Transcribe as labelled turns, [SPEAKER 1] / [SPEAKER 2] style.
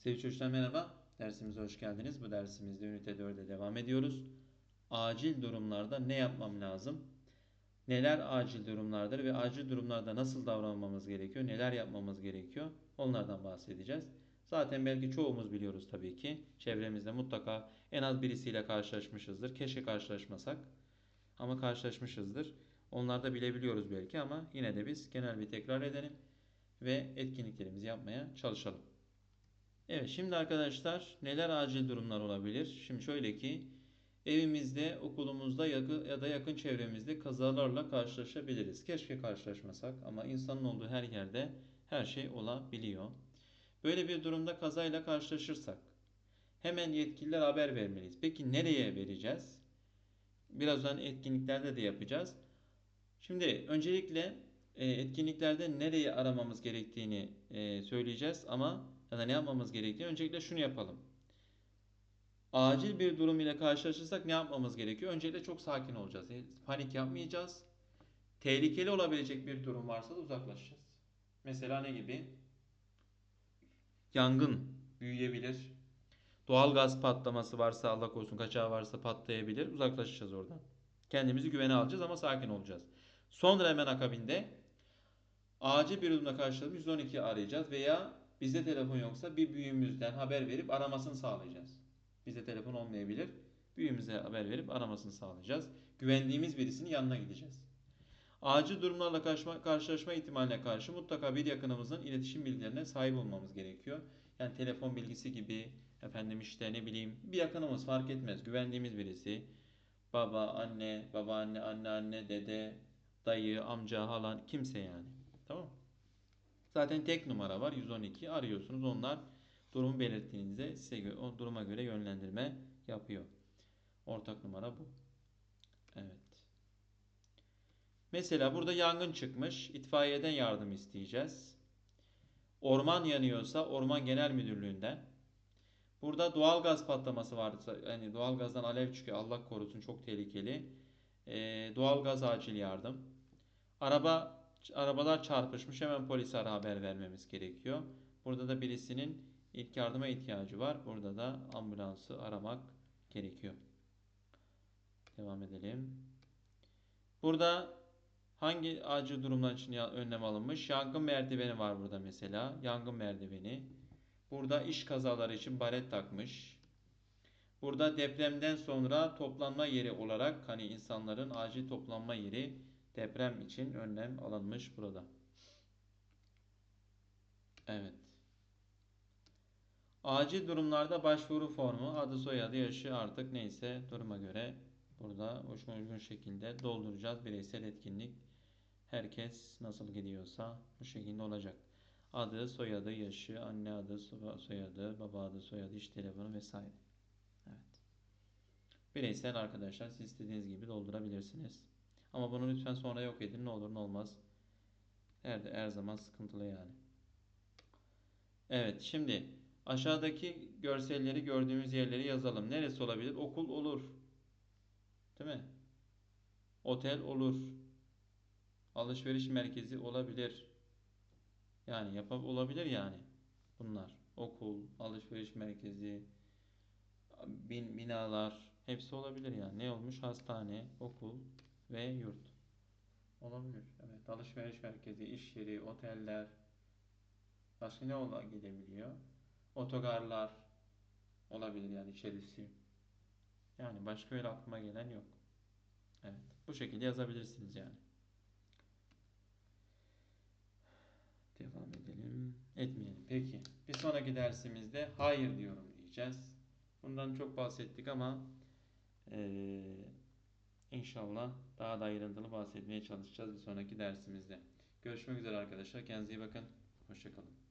[SPEAKER 1] Sevgili çocuklar merhaba. Dersimize hoş geldiniz. Bu dersimizde ünite 4'e devam ediyoruz. Acil durumlarda ne yapmam lazım? Neler acil durumlardır ve acil durumlarda nasıl davranmamız gerekiyor? Neler yapmamız gerekiyor? Onlardan bahsedeceğiz. Zaten belki çoğumuz biliyoruz tabii ki. Çevremizde mutlaka en az birisiyle karşılaşmışızdır. Keşke karşılaşmasak. Ama karşılaşmışızdır. Onlar da bilebiliyoruz belki ama yine de biz genel bir tekrar edelim ve etkinliklerimizi yapmaya çalışalım. Evet şimdi arkadaşlar neler acil durumlar olabilir? Şimdi şöyle ki evimizde, okulumuzda ya da yakın çevremizde kazalarla karşılaşabiliriz. Keşke karşılaşmasak ama insanın olduğu her yerde her şey olabiliyor. Böyle bir durumda kazayla karşılaşırsak hemen yetkililer haber vermeliyiz. Peki nereye vereceğiz? Birazdan etkinliklerde de yapacağız. Şimdi öncelikle etkinliklerde nereyi aramamız gerektiğini e, söyleyeceğiz ama ya da ne yapmamız gerektiğini öncelikle şunu yapalım. Acil bir durum ile karşılaşırsak ne yapmamız gerekiyor? Öncelikle çok sakin olacağız. E, Panik yapmayacağız. Tehlikeli olabilecek bir durum varsa da uzaklaşacağız. Mesela ne gibi? Yangın büyüyebilir. Doğal gaz patlaması varsa Allah korusun kaçağı varsa patlayabilir. Uzaklaşacağız oradan. Kendimizi güvene alacağız ama sakin olacağız. Sonra hemen akabinde acil bir durumda karşılaşıp 112 arayacağız veya bizde telefon yoksa bir büyüğümüzden haber verip aramasını sağlayacağız. Bizde telefon olmayabilir. Büyüğümüze haber verip aramasını sağlayacağız. Güvendiğimiz birisinin yanına gideceğiz. Acil durumlarla karşıma, karşılaşma ihtimaline karşı mutlaka bir yakınımızın iletişim bilgilerine sahip olmamız gerekiyor. Yani telefon bilgisi gibi efendim işte ne bileyim bir yakınımız fark etmez. Güvendiğimiz birisi. Baba, anne, babaanne, anneanne, dede, dayı, amca, halan kimse yani. Tamam? Zaten tek numara var 112 arıyorsunuz. Onlar durumu belirttiğinizde size göre, o duruma göre yönlendirme yapıyor. Ortak numara bu. Evet. Mesela burada yangın çıkmış. İtfaiyeden yardım isteyeceğiz. Orman yanıyorsa Orman Genel Müdürlüğü'nden. Burada doğal gaz patlaması varsa yani doğal gazdan alev çıkıyor. Allah korusun çok tehlikeli. Ee, doğal gaz acil yardım. Araba arabalar çarpışmış hemen polise haber vermemiz gerekiyor. Burada da birisinin ilk yardıma ihtiyacı var. Burada da ambulansı aramak gerekiyor. Devam edelim. Burada hangi acil durumlar için önlem alınmış? Yangın merdiveni var burada mesela. Yangın merdiveni. Burada iş kazaları için baret takmış. Burada depremden sonra toplanma yeri olarak hani insanların acil toplanma yeri deprem için önlem alınmış burada. Evet. Acil durumlarda başvuru formu adı soyadı yaşı artık neyse duruma göre burada hoşuma uygun şekilde dolduracağız. Bireysel etkinlik herkes nasıl gidiyorsa bu şekilde olacak. Adı, soyadı, yaşı, anne adı, soyadı, baba adı, soyadı, iş telefonu vesaire. Evet. Bireysel arkadaşlar siz istediğiniz gibi doldurabilirsiniz. Ama bunu lütfen sonra yok edin. Ne olur ne olmaz. Her, her zaman sıkıntılı yani. Evet şimdi aşağıdaki görselleri gördüğümüz yerleri yazalım. Neresi olabilir? Okul olur. Değil mi? Otel olur. Alışveriş merkezi olabilir. Yani yapab olabilir yani. Bunlar. Okul, alışveriş merkezi, bin, binalar hepsi olabilir yani. Ne olmuş? Hastane, okul ve yurt. Olabilir. Evet. Alışveriş merkezi, iş yeri, oteller. Başka ne ola gidebiliyor? Otogarlar olabilir yani içerisi. Yani başka öyle aklıma gelen yok. Evet. Bu şekilde yazabilirsiniz yani. Devam edelim. Etmeyelim. Peki. Bir sonraki dersimizde hayır diyorum diyeceğiz. Bundan çok bahsettik ama ee, inşallah daha da ayrıntılı bahsetmeye çalışacağız bir sonraki dersimizde. Görüşmek üzere arkadaşlar. Kendinize iyi bakın. Hoşçakalın.